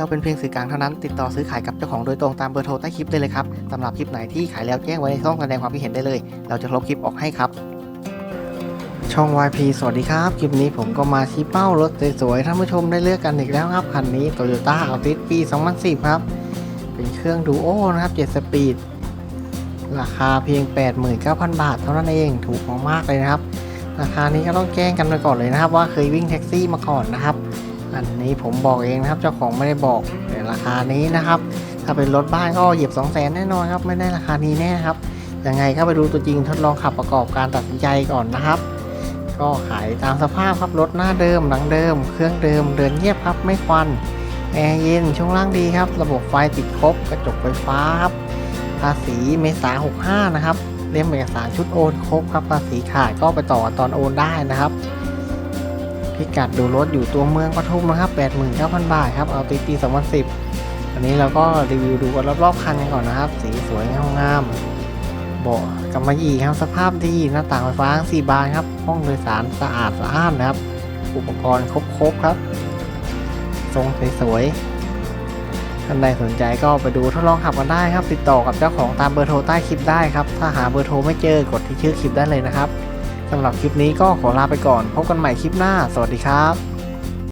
เราเป็นเพียงสื่อกลางเท่านั้น ติดต่อซื้อขายกับเจ้าของโดยตรงตามเบอร์โทรใต้คลิปได้เลยครับสำหรับคลิปไหนที่ขายแล้วแจ้งไว้ในช่องแสดงความคิดเห็นได้เลย เราจะลบคลิปออกให้ครับ ช่อง YP สวัสดีครับ คลิปนี้ผมก็มาชี้เป้ารถสวยๆท่านผู้ชมได้เลือกกันอีกแล้วครับคันนี้ Toyota Altis ปี 2010 ครับ เป็นเครื่องดูโอนะครับ7สปีดราคาเพียง 89,000 บาท เท่านั้นเองถูกมากๆเลยนะครับ ราคานี้ก็ต้องแจ้งกันไปก่อนเลยนะครับ ว่าเคยวิ่งแท็กซี่มาก่อนนะครับ อันนี้ผมบอกเองนะครับเจ้าของไม่ได้บอกแต่ราคานี้นะครับ ถ้าเป็นรถบ้านก็เหยียบ2 0 0 0 0 0แน่นอนครับไม่ได้ราคานี้แน่ครับยังไงก็ไปดูตัวจริงทดลองขับประกอบการตัดสินใจก่อนนะครับ ก็ขายตามสภาพครับรถหน้าเดิมหลังเดิม เครื่องเดิมเดินเงียบครับไม่ควันแอร์เย็นช่วงล่างดีครับ ระบบไฟติดครบกระจกไฟฟ้าครับภาษีเมษา65 นะครับเล่มเอกสารชุดโอนครบครับภาษีขาดก็ไปต่อตอนโอนได้นะครับ พิกัดดูรถอยู่ตัวเมืองปทุมนะครับ89,000 บาทครับเอาตีปี 2010 อันนี้เราก็รีวิวดูกันรอบๆคันกันก่อนนะครับ สีสวยงามๆเบาะกำมะหยี่ครับสภาพดีหน้าต่างไฟฟ้าทั้ง4บานครับ ห้องโดยสารสะอาดสะอ้านนะครับ อุปกรณ์ครบๆครับ ทรงสวยๆท่านใดสนใจก็ไปดูทดลองขับกันได้ครับ ติดต่อกับเจ้าของตามเบอร์โทรใต้คลิปได้ครับ ถ้าหาเบอร์โทรไม่เจอกดที่ชื่อคลิปได้เลยนะครับ สำหรับคลิปนี้ก็ขอลาไปก่อน พบกันใหม่คลิปหน้า สวัสดีครับ